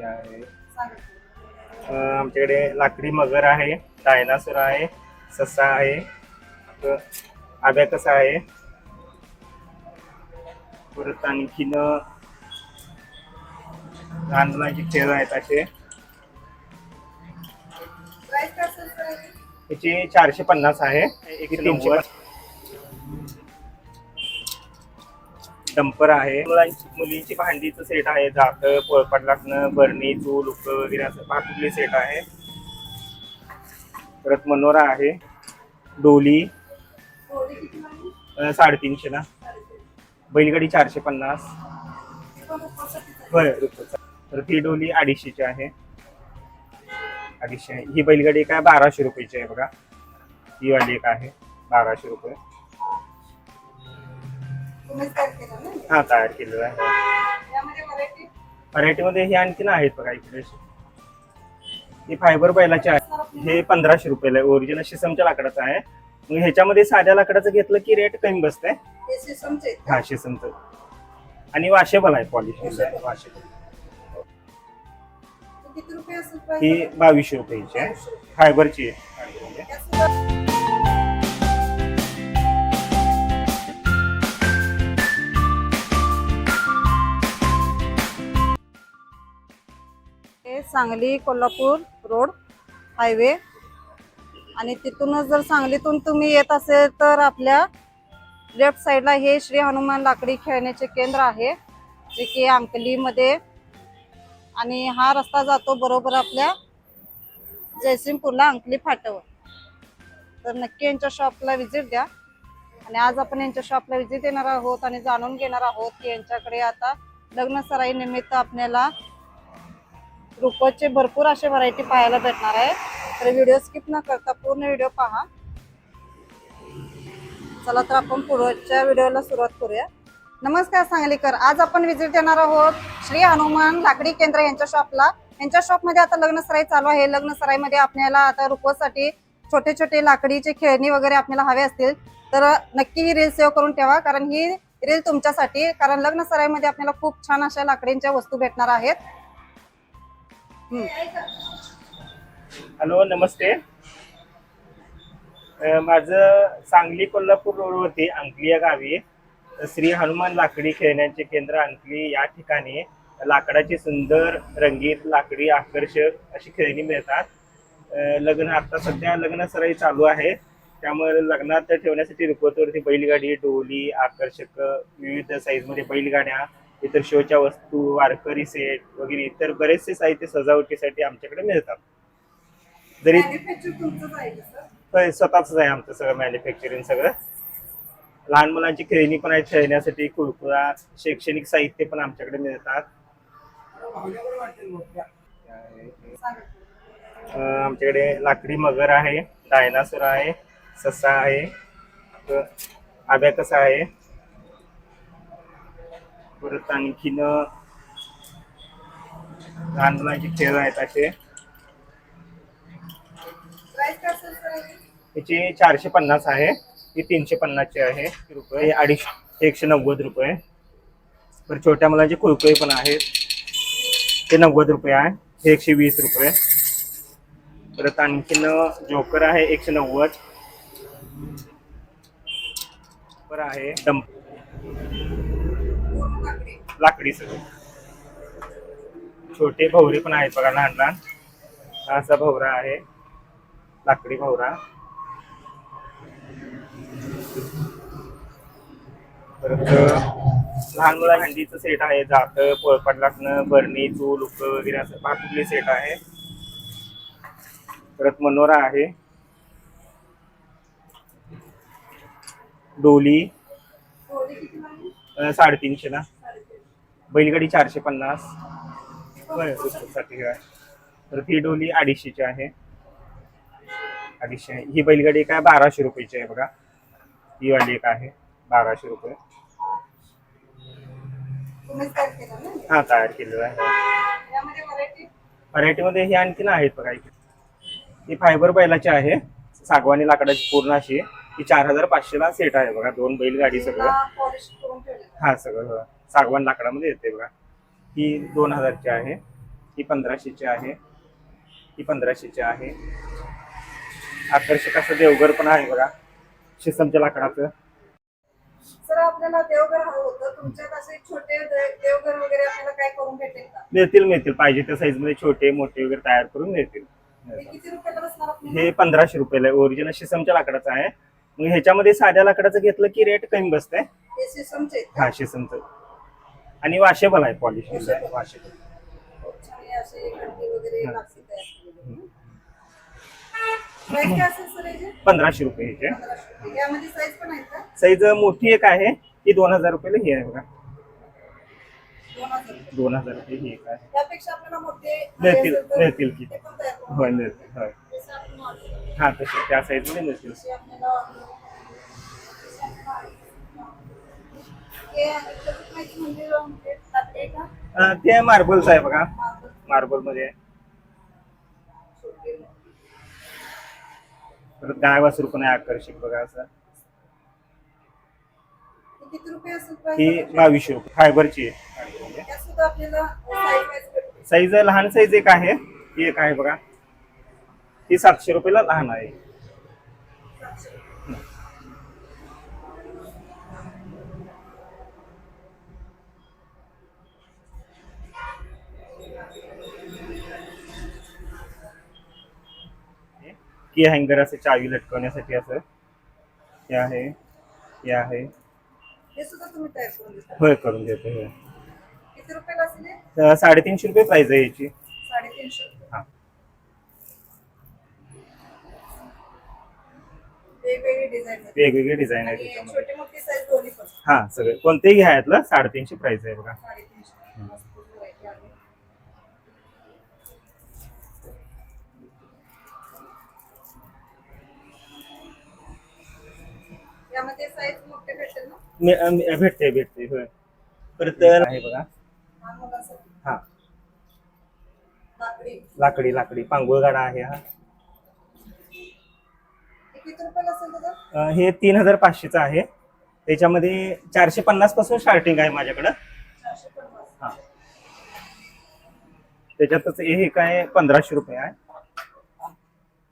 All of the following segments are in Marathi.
हे आहे. आमच्याकडे लाकडी मगर आहे डायनासोर आहे ससा आहे अबॅकस आहे? परत आणखीन लहान मुलांचे खेळ आहेत असे. त्याची चारशे पन्नास आहे. एक तीनशे डंपर आहे. मुलांची मुलींची भांडीचं सेट आहे झाक पोळपाट बरणी चूल उक वगैरे असं भातुकली सेट आहे. परत मनोरा आहे. डोली. अं, साडेतीनशे ना? बैलगाडी चारशे पन्नास. बरं तर ती डोली अडीचशेची आहे. अडीचशे. ही बैलगाडी काय बाराशे रुपयाची आहे बघा. ही वाली एक आहे बाराशे रुपये. हा तयार केलेलं आहे. व्हरायटीमध्ये हे आणखीन आहेत बघा इकडे. हे फायबर बैलाचे आहे. हे पंधराशे रुपयाला आहे. ओरिजिनल शिसमच्या लाकडाचं आहे. मग ह्याच्यामध्ये साध्या लाकडाचं घेतलं की रेट कमी बसतंय? हा शिसमचं आणि वॉशेबल आहे पॉलिश वॉशेबल ही बावीसशे रुपयाची आहे. फायबरची आहे. Sangli Kolhapur road highway. आणि तिथूनच जर सांगलीतून तुम्ही येत असेल तर आपल्या लेफ्ट साईडला हे श्री हनुमान लाकडी खेळण्याचे केंद्र आहे जे की अंकलीमध्ये. आणि हा रस्ता जातो बरोबर आपल्या जयसिंगपूरला अंकली फाट्यावर. तर नक्की यांच्या शॉपला व्हिजिट द्या. आणि आज आपण यांच्या शॉपला व्हिजिट देणार आहोत आणि जाणून घेणार आहोत की यांच्याकडे आता लग्न सराई निमित्त आपल्याला रुपयाचे भरपूर असे व्हरायटी पाहायला भेटणार आहे. तर व्हिडिओ स्किप न करता पूर्ण व्हिडिओ पहा. चला तर आपण पुढच्या व्हिडिओला सुरुवात करूया. नमस्कार सांगलीकर. आज आपण व्हिजिट देणार आहोत श्री हनुमान लाकडी केंद्र यांच्या शॉपला यांच्या शॉपमध्ये आता लग्न सराई चालू आहे. लग्न सराईमध्ये आपल्याला आता रुपयासाठी छोटे छोटे लाकडीचे खेळणी वगैरे आपल्याला हवे असतील. तर नक्की ही रील सेव्ह करून ठेवा कारण ही रील तुमच्यासाठी कारण लग्न सराईमध्ये आपल्याला खूप छान अशा लाकडींच्या वस्तू भेटणार आहेत. हॅलो नमस्ते. माझं सांगली कोल्हापूर रोडवरती अंकली या गावी श्री हनुमान लाकडी खेळण्याचे केंद्र अंकली या ठिकाणी लाकडाची सुंदर रंगीत लाकडी आकर्षक अशी खेळणी मिळतात. लग्न आता सध्या लग्न सराई चालू आहे. त्यामुळे लग्नात ठेवण्यासाठी रुपवतवरती बैलगाडी डोली आकर्षक विविध साईजमध्ये बैलगाड्या इतर शोच्या वस्तू वारकरी सेट वगैरे इतर बरेचसे साहित्य सजावटीसाठी आमच्याकडे मिळतात. जरी होय, स्वतःच आहे आमचं सगळं मॅन्युफॅक्चरिंग सगळं. लहान मुलांची खेळणी पण आहेत खेळण्यासाठी कुरकुरा शैक्षणिक साहित्य पण आमच्याकडे मिळतात. आमच्याकडे लाकडी मगर आहे डायनासोर आहे ससा आहे अबॅकस आहे. परत आणखीन लहान मुलांचे खेळ आहेत असे. त्याची चारशे पन्नास आहे. हे तीनशे पन्नासचे आहे. रुपये हे अडीचशे एकशे नव्वद रुपये. पर छोट्या मुलांचे कुरकुरे पण आहेत. ते नव्वद रुपये आहे. हे एकशे वीस रुपये. परत आणखीन जोकर आहे एकशे नव्वद. आहे डंप लाकडी सगळी. छोटे भवरे पण आहेत बघा लहान लहान. हा असा भवरा आहे. लाकडी भवरा. परत लहान मुलांच्या हंडीचं सेट आहे. जात पोळपाट लाटणं बरणी चूल उक वगैरे असं भातुकली सेट आहे. परत मनोरा आहे. डोली. साडेतीनशे ना बैलगाडी चारशे पन्नास. तर ती डोली अडीचशेची आहे. अडीचशे. ही बैलगाडी काय बाराशे रुपयाची आहे बघा. ही वाली एक आहे बाराशे रुपये. हा तयार केलेलं आहे. व्हरायटीमध्ये हे आणखीन आहेत बघा इकडे ही फायबर बैलाची आहे. सागवानी लाकडाची पूर्ण अशी. ही चार हजार पाचशेला सेट आहे बघा. दोन बैलगाडी सगळं. हा सगळं. सागवान लाकडामध्ये येते बघा. ही दोन हजारची आहे. ही पंधराशेची आहे. ही पंधराशेची आहे. आकर्षक असं देवघर पण आहे बघा. शिसमच्या लाकडाचं. सर आपल्याला देवघर हवं होतं. तुमच्यात असे छोटे दे- देवघर वगैरे आपल्याला काय करून भेटेल का? मिळतील मिळतील. पाहिजे त्या साईजमध्ये छोटे मोठे वगैरे तयार करून मिळतील. हे किती रुपयाला बसणार आपल्याला? हे पंधराशे रुपयाला ओरिजिनल शिसमच्या लाकडाचं आहे. मग ह्याच्यामध्ये साध्या लाकडाचं घेतलं की रेट कमी बसतंय? हे सिस्टमचे? हा शिसमचं. आणि वॉशेबल आहे पॉलिश. वॉशेबल. हे. याचे? पंधराशे रुपये ह्याचे साईज पण आहेत का? साईज मोठी एक आहे ती दोन हजार रुपयाला ही आहे बघा. दोन हजार रुपये. दोन हजार रुपये ही एक आहे. त्यापेक्षा आपल्याला मोठे मिळतील मिळतील की. होय मिळतील होय. हा तसे त्या साईजमध्ये मिळतील. ते मार्बलचं आहे बघा. मार्बलमध्ये. परत गाय वासरू पण आहे आकर्षक बघा असं. ही बावीसशे रुपये. फायबरची आहे. साईज साईज लहान साईज एक आहे. ही एक आहे बघा. ही सातशे रुपयाला लहान आहे. की हँगर असे चावी लटकवण्यासाठी असं. हे आहे हे आहे. हे सुद्धा तुम्ही तयार करून देता? होय करून देतो होय. किती रुपयाला असेल हे? साडेतीनशे रुपये प्राइस आहे याची. साडेतीनशे हा. वेगवेगळे डिझाईन वेगवेगळे डिझाईन आहे आणि त्याच्यामध्ये छोटे मोठे साईज दोन्ही पण. हा सगळे. कोणतेही घ्या यातलं साडेतीनशे प्राइस आहे बघा. साडेतीनशे. यामध्ये साईज मोठे भेटेल ना? मे- भेटते भेटते होय. परत आहे बघा. लहान मुलांसाठी. हा. लाकडी. लाकडी लाकडी. पांगुळ गाडा आहे हा. हे किती रुपयाला असेल दादा? अं, हे तीन हजार पाचशेचं आहे. त्याच्यामध्ये चारशे पन्नासपासून स्टार्टिंग आहे माझ्याकडं. चारशे पन्नास. हा. त्याच्यातच हे काय पंधराशे रुपये आहे.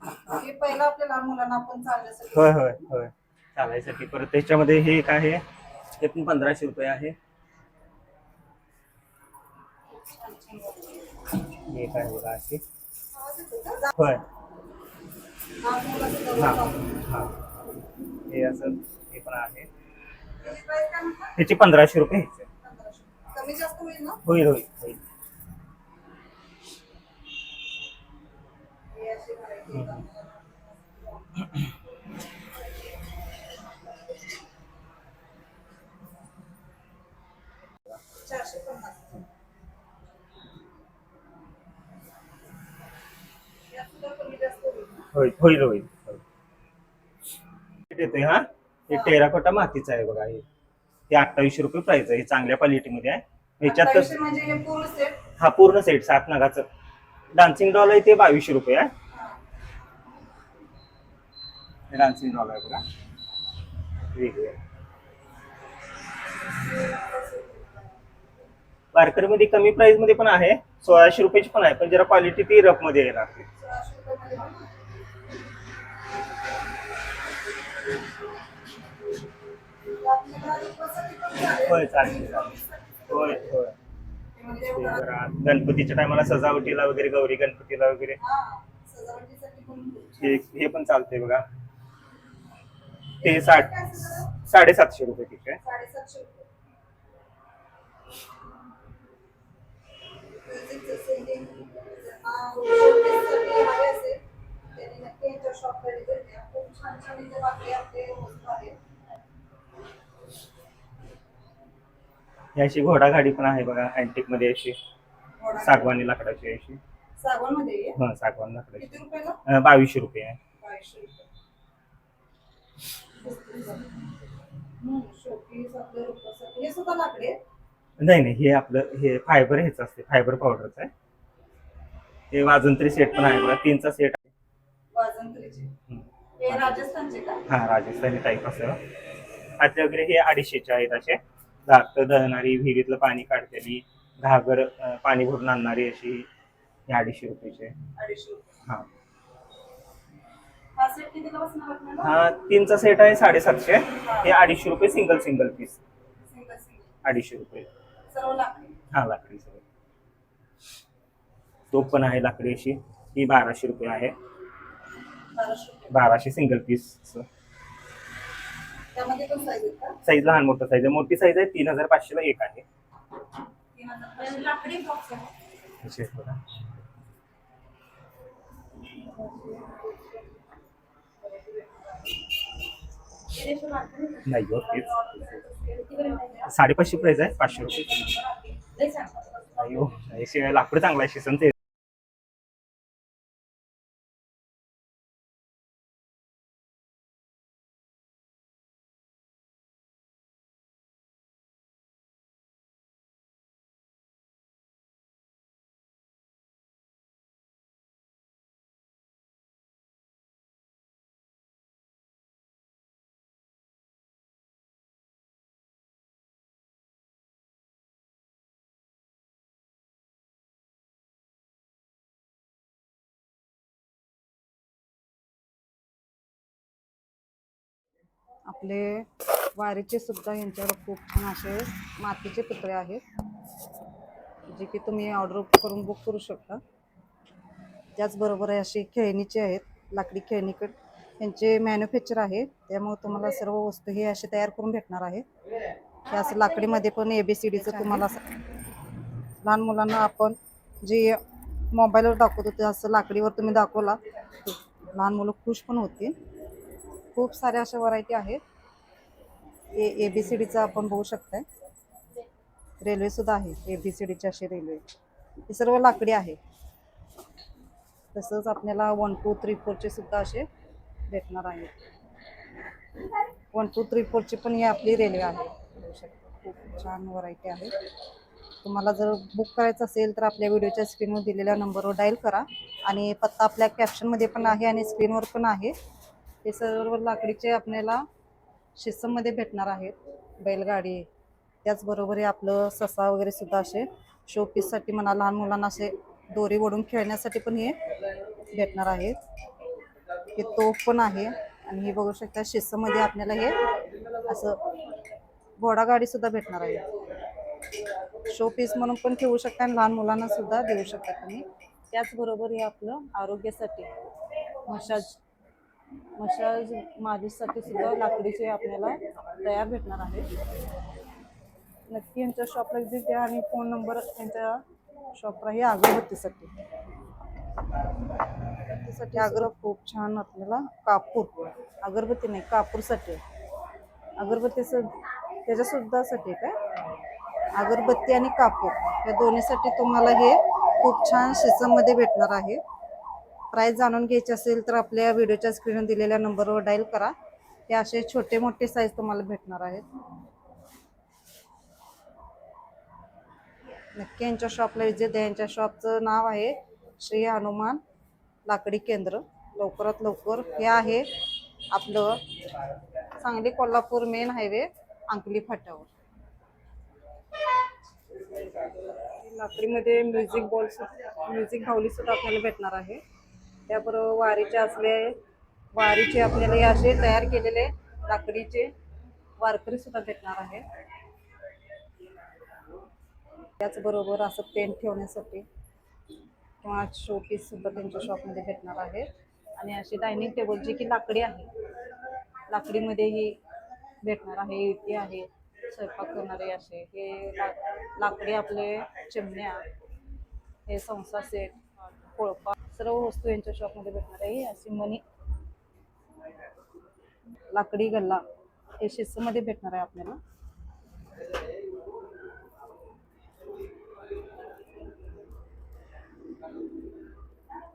हे पहिलं आपल्या लहान मुलांना आपण चालण्यासाठी होय होय होय. चालायसाठी. परत त्याच्यामध्ये हे एक आहे हे पण पंधराशे रुपये आहे. हे एक आहे बघा का? होय. हा हा. हे असं हे पण आहे. त्याची? ह्याचे पंधराशे रुपये. होईल होईल होईल होईल हे अशी variety आहे. चारशे पन्नास यात सुद्धा कमी जास्त होईल? होईल होईल. होईल होईल. येते हा. हे टेराकोटा मातीचं आहे बघा हे. हे अठ्ठावीसशे रुपये प्राइस आहे. हे चांगल्या क्वालिटीमध्ये आहे. ह्याच्यात तर- म्हणजे हे पूर्ण सेट हा पूर्ण सेट सात नगाचं. डान्सिंग डॉल आहे ते बावीसशे रुपये आहे. हे डान्सिंग डॉल आहे बघा. वेगळे वारकरीमध्ये कमी प्राइसमध्ये पण आहे. सोळाशे रुपयाची पण आहे पण जरा क्वालिटी ती रफमध्ये येणार. होय चालेल. चालेल. होय होय. ते जरा गणपतीच्या टायमाला सजावटीला वगैरे गौरी गणपतीला वगैरे. हे हे पण चालते बघा. ते साठ साडेसातशे रुपये ठीक आहे. साडेसातशे रुपये खूप छान छान इथे बाकी आपले वस्तू आहेत. ही अशी घोडागाडी पण आहे बघा अँटिकमध्ये अशी. सागवानी लाकडाची अशी. सागवानमध्ये आहे. हा सागवान लाकडाची. किती रुपयाला? अं, बावीसशे रुपये आहे. बावीसशे रुपये. हम्म, showpiece आपल्या रूपासाठी. हे सुद्धा लाकडी आहे. नाही नाही हे आपलं हे फायबर हेच असते फायबर पावडरचं आहे. हे वाजंत्री सेट पण आहे बघा तीनचा सेट आहे. हम्म. हे राजस्थानचे का? हा राजस्थानी टाईप असं. आता वगैरे हे अडीचशेचे आहेत असे. दात दळणारी विहिरीतलं पाणी काढतेली घागर अं, पाणी भरून आणणारी अशी हे अडीचशे रुपयाचे हा. हा हा तीनचा सेट आहे साडेसातशे. हे. अडीचशे रुपये सिंगल सिंगल पीस अडीचशे रुपये. हा लाकडी सगळं. तो पण आहे लाकडी अशी. ही बाराशे रुपये आहे. बाराशे सिंगल पीस त्यामध्ये पण साईज आहेत का? साईज लहान मोठं साईज आहे. मोठी साईज आहे. तीन हजार पाचशेला एक आहे. तीन हजार लाकडी बॉक्स आहे. अशी आहे बघा. नाही हो तेच. साडेपाचशे प्राइस आहे पाचशे रुपये. नाही हो शिवाय लाकूड चांगला आहे शिसन आपले वारीचे सुद्धा यांच्यावर खूप छान असे मातीचे पुतळे आहेत जे की तुम्ही ऑर्डर करून बुक करू शकता. त्याचबरोबर अशी खेळणीचे आहेत लाकडी खेळणीकड यांचे मॅन्युफॅक्चर आहे त्यामुळे तुम्हाला सर्व वस्तू हे असे तयार करून भेटणार आहे. हे असं लाकडीमध्ये पण ए बी सी डीचं तुम्हाला असं लहान मुलांना आपण जे मोबाईलवर दाखवतो ते असं लाकडीवर तुम्ही दाखवला लहान मुलं खुश पण होतील. खूप साऱ्या अशा व्हरायटी आहेत. ए ए बी सी डीचं आपण बघू शकताय. रेल्वे सुद्धा आहे. ए बी सी डीची अशी रेल्वे. ही सर्व लाकडी आहे. तसंच आपल्याला वन टू थ्री फोरचे सुद्धा असे भेटणार आहेत. वन टू थ्री फोरची पण ही आपली रेल्वे आहे. बघू शकता. खूप छान व्हरायटी आहे. तुम्हाला जर बुक करायचं असेल तर आपल्या व्हिडिओच्या स्क्रीनवर दिलेल्या नंबरवर डायल करा. आणि पत्ता आपल्या कॅप्शनमध्ये पण आहे आणि स्क्रीनवर पण आहे. हे सर्व लाकडीचे आपल्याला शिस्सममध्ये भेटणार आहेत. बैलगाडी त्याचबरोबर हे आपलं ससा वगैरे सुद्धा असे शो पीससाठी म्हणा लहान मुलांना असे दोरी ओढून खेळण्यासाठी पण हे भेटणार आहेत. हे तोफ पण आहे आणि हे बघू शकता शिस्समध्ये आपल्याला हे असं घोडागाडी सुद्धा भेटणार आहे. शो पीस म्हणून पण ठेवू शकता आणि लहान मुलांना सुद्धा देऊ शकता तुम्ही. त्याचबरोबर हे आपलं आरोग्यासाठी मसाज मशाज मालिशसाठी सुद्धा लाकडीचे आपल्याला तयार भेटणार आहे नक्की यांच्या शॉपला व्हिजिट द्या आणि फोन नंबर यांच्या शॉपला हे अगरबत्तीसाठी अगरबत्तीसाठी अगर खूप छान आपल्याला कापूर अगरबत्ती नाही कापूरसाठी. अगरबत्तीचं त्याच्यासुद्धासाठी काय? अगरबत्ती आणि कापूर या दोन्हीसाठी तुम्हाला हे खूप छान शिसममध्ये भेटणार आहे. प्राईस जाणून घ्यायची असेल तर आपल्या व्हिडिओच्या स्क्रीनवर दिलेल्या नंबरवर डायल करा. हे असे छोटे मोठे साईज तुम्हाला भेटणार आहेत. नक्की यांच्या शॉपला विजिट द्या. यांच्या शॉपचं नाव आहे श्री हनुमान लाकडी केंद्र. लवकरात लवकर हे आहे आपलं सांगली कोल्हापूर मेन हायवे अंकली फाट्यावर. लाकडीमध्ये म्युझिक बॉल म्युझिक भावली सुद्धा आपल्याला भेटणार आहे. त्याबरोबर वारीचे असले वारीचे आपल्याला हे असे तयार केलेले लाकडीचे वारकरी सुद्धा भेटणार आहे त्याचबरोबर असं पेंट ठेवण्यासाठी किंवा शोपीस सुद्धा त्यांच्या शॉपमध्ये भेटणार आहे. आणि अशी डायनिंग टेबल जी की लाकडी आहे लाकडीमध्ये ही भेटणार आहे इथे आहे स्वयंपाक करणारे असे. हे लाकडी आपले चिमण्या हे संसार सेट कोळपा सर्व वस्तू यांच्या शॉपमध्ये भेटणार आहे. अशी मनी लाकडी गल्ला हे शिस्तमध्ये भेटणार आहे आपल्याला.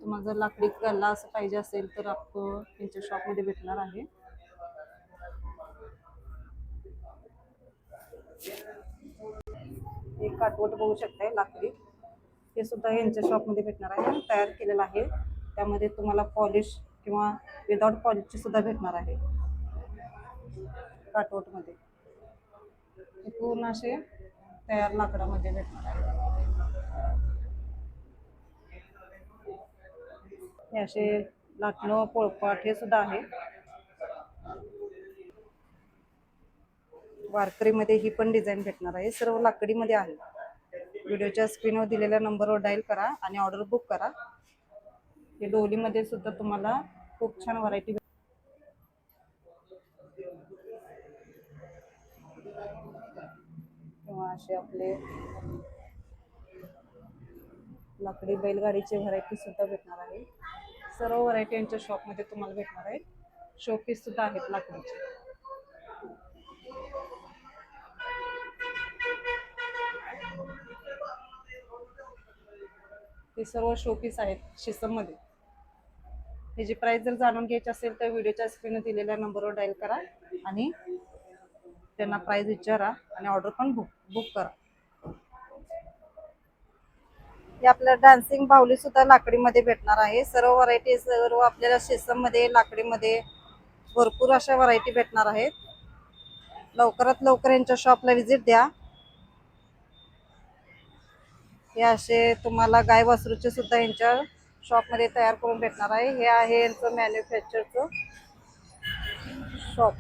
तुम्हाला जर लाकडी गल्ला असं पाहिजे असेल तर आपण त्यांच्या शॉपमध्ये भेटणार आहे. एक काटवट बघू शकताय लाकडी. हे सुद्धा यांच्या शॉपमध्ये भेटणार आहे. तयार केलेलं आहे. त्यामध्ये तुम्हाला पॉलिश किंवा विदाउट पॉलिशची सुद्धा भेटणार आहे. काटवटमध्ये हे पूर्ण असे तयार लाकडामध्ये भेटणार आहे. हे असे लाटणं पोळपाट हे सुद्धा आहे. वारकरीमध्ये ही पण डिझाईन भेटणार आहे. सर्व लाकडीमध्ये आहे. व्हिडिओच्या स्क्रीनवर दिलेल्या नंबरवर डायल करा आणि ऑर्डर बुक करा. हे डोलीमध्ये सुद्धा तुम्हाला खूप छान व्हरायटी किंवा असे आपले लाकडी बैलगाडीची व्हरायटी सुद्धा भेटणार आहे. सर्व व्हरायटी यांच्या शॉपमध्ये तुम्हाला भेटणार आहे. शोपीस सुद्धा आहेत लाकडीचे. हे सर्व शोपीस आहेत शिसममध्ये. ह्याची प्राईस जर जाणून घ्यायची असेल तर व्हिडिओच्या स्क्रीन दिलेल्या नंबरवर डायल करा आणि त्यांना प्राईज विचारा आणि ऑर्डर पण बुक बुक करा. हे आपल्याला डान्सिंग बाहुली सुद्धा लाकडीमध्ये भेटणार आहे. सर्व व्हरायटी सर्व आपल्याला शेसममध्ये लाकडीमध्ये भरपूर अशा व्हरायटी भेटणार आहेत. लवकरात लवकर यांच्या शॉपला व्हिजिट द्या. हे असे तुम्हाला गाय वासरूचे सुद्धा यांच्या शॉपमध्ये तयार करून भेटणार आहे. हे आहे यांचं मॅन्युफॅक्चरचं शॉप